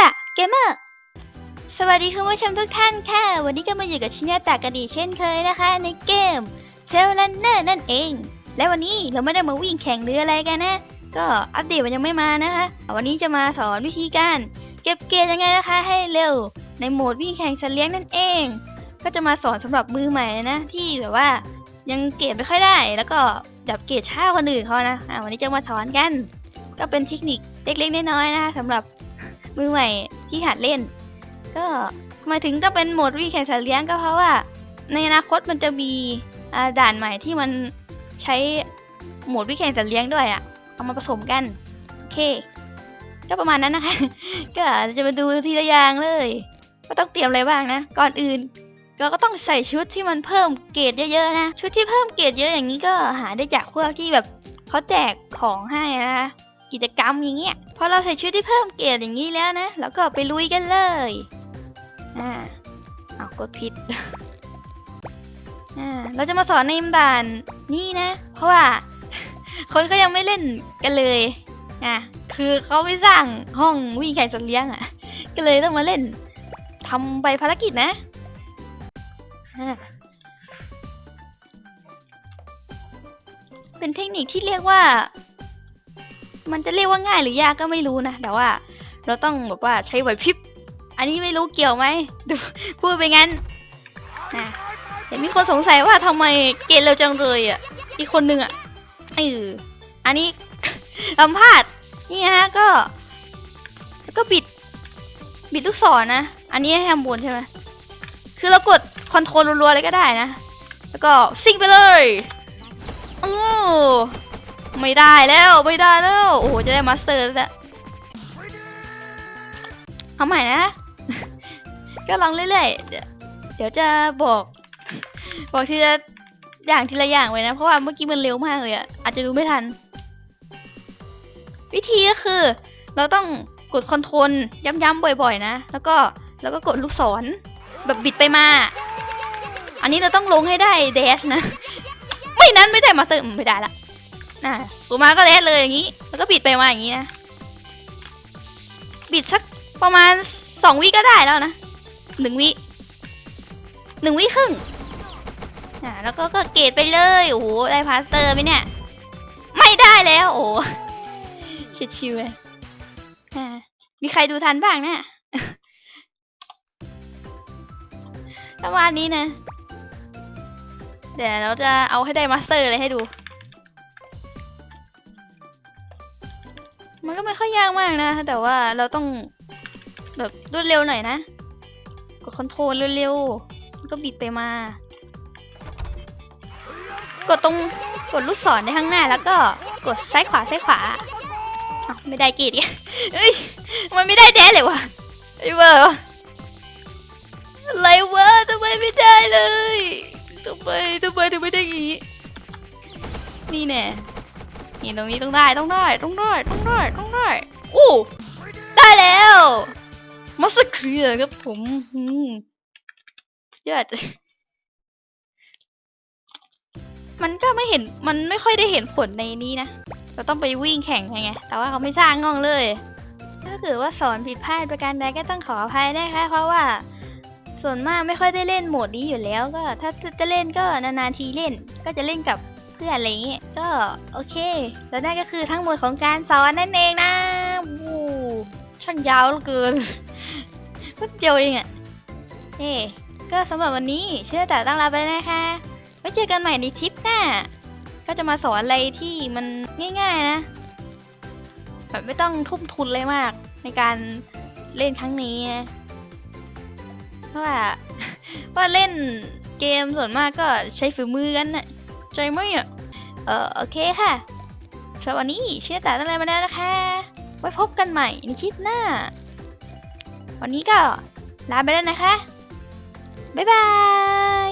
ตะเกมเมอร์สวัสดีคุณผู้ชมทุกท่านค่ะ วันนี้ก็มาอยู่กับชิญญาตะกันอีกเช่นเคยนะคะ ในเกมเซลลันเนอร์นั่นเอง และวันนี้เราไม่ได้มาวิ่งแข่งหรืออะไรกันนะ ก็อัปเดตมันยังไม่มานะคะ วันนี้จะมาสอนวิธีการ เก็บเกรดยังไงนะคะ ให้เร็ว ในโหมดวิ่งแข่งสัตว์เลี้ยงนั่นเอง ก็จะมาสอนสำหรับมือใหม่นะ ที่แบบว่ายังเกรดไม่ค่อยได้ แล้วก็จับเกรดช้าคนอื่นเขานะะวันนี้จะมาสอนกัน ก็เป็นเทคนิคเล็กๆน้อยๆนะคะสำหรับ มือใหม่ที่หัดเล่น ก็หมายถึงก็เป็นโหมดวิ่งแข่งสัตว์เลี้ยงก็เพราะว่า ในอนาคตมันจะมีด่านใหม่ที่มันใช้โหมดวิ่งแข่งสัตว์เลี้ยงด้วยอะ่ะ เอามาผสมกัน โอเค ก็ประมาณนั้นนะคะ ก็จะมาดูทีละอย่างเลย ก็ต้องเตรียมอะไรบ้างนะ ก่อนอื่นเราก็ต้องใส่ชุดที่มันเพิ่มเกรดเยอะๆนะ ชุดที่เพิ่มเกรดเยอะอย่างนี้ก็หาได้จากพวกที่แบบเขาแจกของให้นะคะ กิจกรรมอย่างเงี้ยพอเราใส่ชุดที่เพิ่มเกรดอย่างนี้แล้วนะแล้วก็ไปลุยกันเลยอ่าเอากดผิดอ่าเราจะมาสอนในด่านนี่นะ เพราะว่า คนก็ยังไม่เล่นกันเลยอะคือเขาไม่สร้างห้องวิ่งแข่งสัตว์เลี้ยงอะ ก็เลยต้องมาเล่นทำใบภารกิจนะอ่าเป็นเทคนิคที่เรียกว่า มันจะเรียกว่าง่ายหรือยากก็ไม่รู้นะ แต่ว่าเราต้องแบบว่าใช้ไหวพริบ อันนี้ไม่รู้เกี่ยวไหมพูดไปงั้นนะแต่มีคนสงสัยว่าทำไมเกณฑ์เร็วจังเลยอะ อีกคนนึงอะเอออันนี้สัมภาษณ์นี่ฮะก็ แล้วก็บิด บิดลูกศรนะ อันนี้ให้ทำบนใช่ไหมคือเรากดคอนโทรลรัวๆเลยก็ได้นะ แล้วก็ซิ่งไปเลย โอ้ ไม่ได้แล้วไม่ได้แล้ว โอ้โหจะได้มาสเตอร์แล้วเอาใหม่นะ ก็ลองเรื่อยๆเดี๋ยวเดี๋ยวจะบอก บอกทีละอย่างทีละอย่างไว้นะ เพราะว่าเมื่อกี้มันเร็วมากเลยอะอาจจะดูไม่ทัน วิธีก็คือ เราต้องกดคอนโทรลย้ำๆบ่อยๆ นะ แล้วก็แล้วก็กดลูกศรแบบบิดไปมา อันนี้เราต้องลงให้ได้เดสนะ ไม่นั้นไม่ได้มาเติมไม่ได้ละ น่ะกูมาก็เดสเลยอย่างนี้ แล้วก็บิดไปมาอย่างนี้นะ บิดสักประมาณสองวิก็ได้แล้วนะหนึ่งวิหนึ่งวิครึ่งอ่าแล้วก็ก็เกรดไปเลย โอ้โหได้พาสเตอร์ไหมเนี่ย ไม่ได้แล้ว โอ้โหชิดชิวเลยอ่ามีใครดูทันบ้างนะประมาณนี้นะ เดี๋ยวเราจะเอาให้ได้มาสเตอร์เลยให้ดู มันก็ไม่ค่อยยากมากนะ แต่ว่าเราต้องแบบรวดเร็วหน่อยนะ กดคอนโทรลเร็วๆแล้วก็บิดไปมา กดตรงกดลูกศรในข้างหน้าแล้วก็กดซ้ายขวาซ้ายขวาไม่ได้กีดอีกเอ้ย มันไม่ได้แดนเลยวะไอ้เวอร์อะไรวะทำไมไม่ได้เลยทำไมทำไมถึงไม่ได้อย่างงี้ นี่แน่ นี่ตรงนี้ต้องได้ต้องได้ต้องได้ต้องได้ต้องได้อู้ได้แล้วมัสเคลียร์ครับผมอืมยอดมันก็ไม่เห็นมันไม่ค่อยได้เห็นผลในนี้นะเราต้องไปวิ่งแข่งไง แต่ว่าเขาไม่สร้างง่องเลย ถ้าเกิดว่าสอนผิดพลาดประการใดก็ต้องขออภัยนะคะเพราะว่า ส่วนมากไม่ค่อยได้เล่นโหมดนี้อยู่แล้วก็ ถ้าจะเล่นก็นานๆทีเล่น ก็จะเล่นกับ พื่อนอะไรอย่างเงี้ยก็โอเค แล้วนั่นก็คือทั้งหมดของการสอนนั่นเองนะวูช่างยาวเหลือเกินพูดเดียวเองอะเอ้ก็สำหรับวันนี้เชื่อแต่ต้องลาไปนะคะไว้เจอกันใหม่ในทริปหน้า ก็จะมาสอนอะไรที่มันง่าย ๆ นะ แบบไม่ต้องทุ่มทุนเลยมาก ในการเล่นครั้งนี้นะเพราะว่าว่าเล่นเกมส่วนมากก็ใช้ฝีมือกันน่ะ ใจไหมอะ เออโอเคค่ะสำหรับวันนี้เชื่อแต่ตั้งแต่มาแล้วนะคะ ไว้พบกันใหม่ในคลิปหน้า วันนี้ก็ลาไปแล้วนะคะ บ๊ายบาย